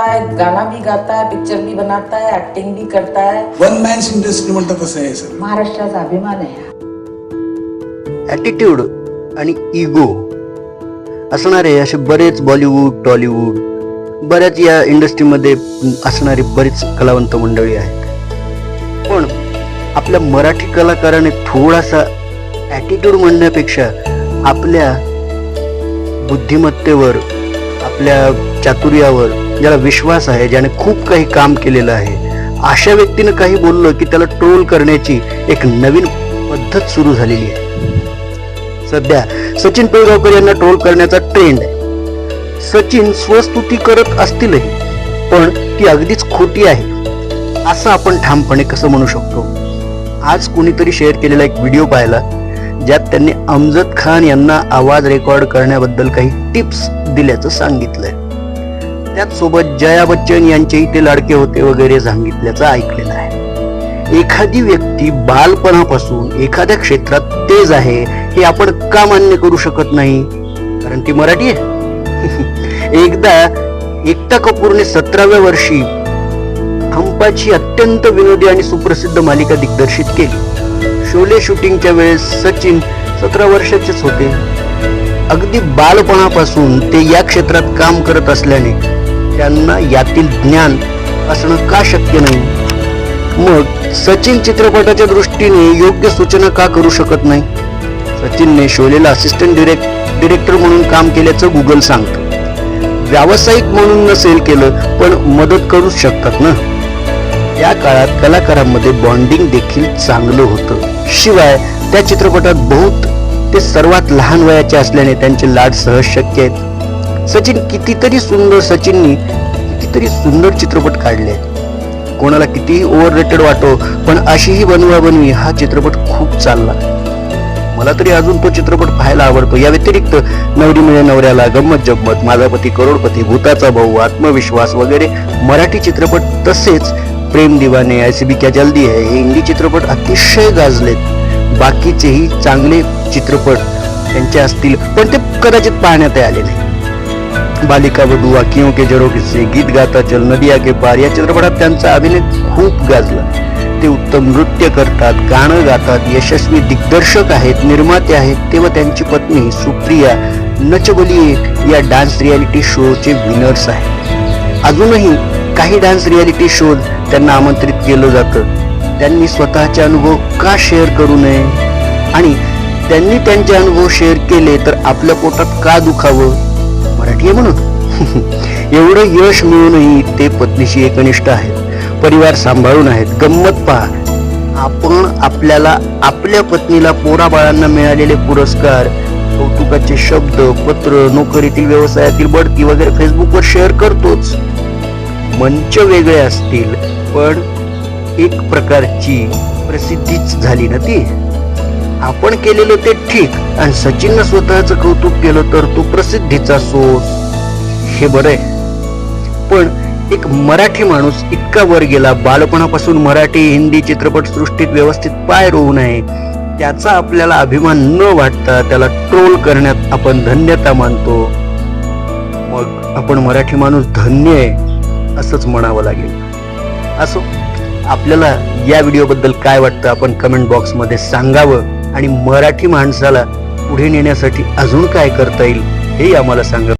करता है गाना भी गाता है पिक्चर भी बनाता है एक्टिंग भी करता है। वन मॅन्स इंडस्ट्री म्हणतात तसं आहे सर महाराष्ट्राचा अभिमान आहे ॲटिट्यूड आणि इगो असणारे असे बरेच बॉलिवूड टॉलिवूड बऱ्याच या इंडस्ट्रीमध्ये असणारी बरीच कलावंत मंडळी आहेत. पण आपल्या मराठी कलाकाराने थोडासा ॲटिट्यूड म्हणण्यापेक्षा आपल्या बुद्धिमत्तेवर आपल्या चातुर्यावर ज्याला विश्वास आहे ज्याने खूप काही काम केलेलं आहे. अशा व्यक्तीनं काही बोललं की त्याला ट्रोल करण्याची एक नवीन पद्धत सुरू झालेली आहे. सध्या सचिन पिळगावकर यांना ट्रोल करण्याचा ट्रेंड आहे. सचिन स्वस्तुती करत असतीलही पण ती अगदीच खोटी आहे. असं आपण ठामपणे कसं म्हणू शकतो? आज कोणीतरी शेअर केलेला एक व्हिडिओ पाहिला ज्यात त्यांनी अमजद खान यांना आवाज रेकॉर्ड करण्याबद्दल काही टिप्स दिल्याचं सांगितलंय. त्याचसोबत जया बच्चन यांचेही ते लाडके होते वगैरे सांगितल्याचं ऐकलेलं आहे. एखादी व्यक्ती बालपणापासून एखाद्या क्षेत्रात तेज आहे हे आपण का मान्य करू शकत नाही? कारण ती मराठी आहे. एकदा एकता कपूरने सतराव्या वर्षी हंपाची अत्यंत विनोदी आणि सुप्रसिद्ध मालिका दिग्दर्शित केली. शोले शूटिंगच्या वेळेस सचिन सतरा वर्षाचेच होते. अगदी बालपणापासून ते या क्षेत्रात काम करत असल्याने त्यांना यातील ज्ञान असणं का शक्य नाही? मग सचिन चित्रपटाच्या दृष्टीने योग्य सूचना का करू शकत नाही? सचिनने शोलेला असिस्टंट डिरेक्ट डिरेक्टर म्हणून काम केल्याचं गुगल सांगतं. व्यावसायिक म्हणून नसेल केलं पण मदत करूच शकतात ना? या काळात कलाकारांमध्ये बॉन्डिंग देखील चांगलं होतं. शिवाय त्या चित्रपटात बहुत ते सर्वात लहान वयाचे असल्याने त्यांचे लाड सहज शक्य आहेत. सचिन कितीतरी सुंदर सचिननी कितीतरी सुंदर चित्रपट काढले. कोणाला कितीही ओव्हर रेटेड वाटो पण अशीही बनवा बनवी हा चित्रपट खूप चालला. मला तरी अजून तो चित्रपट पाहायला आवडतो. या व्यतिरिक्त नवरी मिळे नवऱ्याला गंमत जम्मत माझा पती करोडपती भूताचा भाऊ आत्मविश्वास वगैरे मराठी चित्रपट तसेच प्रेम दिवाने ऐसी क्या जल्दी है हे हिंदी चित्रपट अतिशय गाजलेत. बाकीचेही चांगले चित्रपट त्यांचे असतील पण ते कदाचित पाहण्यात आले नाही. बालिका वधू आखियों के जरो किस्से गीत गाता चल नदिया के पार या चित्रपटात त्यांचा अभिनय खूप गाजला. ते उत्तम नृत्य करतात गाणं गातात यशस्वी दिग्दर्शक आहेत निर्माते आहेत. तेव्हा त्यांची पत्नी सुप्रिया नचबली या डान्स रियालिटी शोचे विनर्स आहेत. अजूनही काही डान्स रियालिटी शोज त्यांना आमंत्रित केलं जातं. त्यांनी स्वतःचे अनुभव का शेअर करू नये? आणि त्यांनी त्यांचे अनुभव शेअर केले तर आपल्या पोटात का दुखावं? मराठी आहे म्हणून. एवढं यश मिळूनही ते पत्नीशी एकनिष्ठ आहेत. परिवार सांभाळून आहेत. गंमत पहा. आपण आपल्याला आपल्या पत्नीला पोराबाळांना मिळालेले पुरस्कार कौतुकाचे शब्द पत्र नोकरीतील व्यवसायातील बढती वगैरे फेसबुकवर शेअर करतोच. मंच वेगळे असतील पण एक प्रकारची प्रसिद्धीच झाली ना ती? आपण केलेलं ते ठीक आणि सचिननं स्वतःचं कौतुक केलं तर तो प्रसिद्धीचा सोस हे बरं आहे. पण एक मराठी माणूस इतका वर गेला बालपणापासून मराठी हिंदी चित्रपट सृष्टीत व्यवस्थित पाय रोवू नये त्याचा आपल्याला अभिमान न वाटता त्याला ट्रोल करण्यात आपण धन्यता मानतो. मग आपण मराठी माणूस धन्य आहे असंच म्हणावं लागेल. असो आपल्याला या व्हिडिओबद्दल काय वाटतं आपण कमेंट बॉक्समध्ये सांगावं. आणि मराठी माणसाला पुढे नेण्यासाठी अजून काय करता येईल हे आम्हाला सांगा.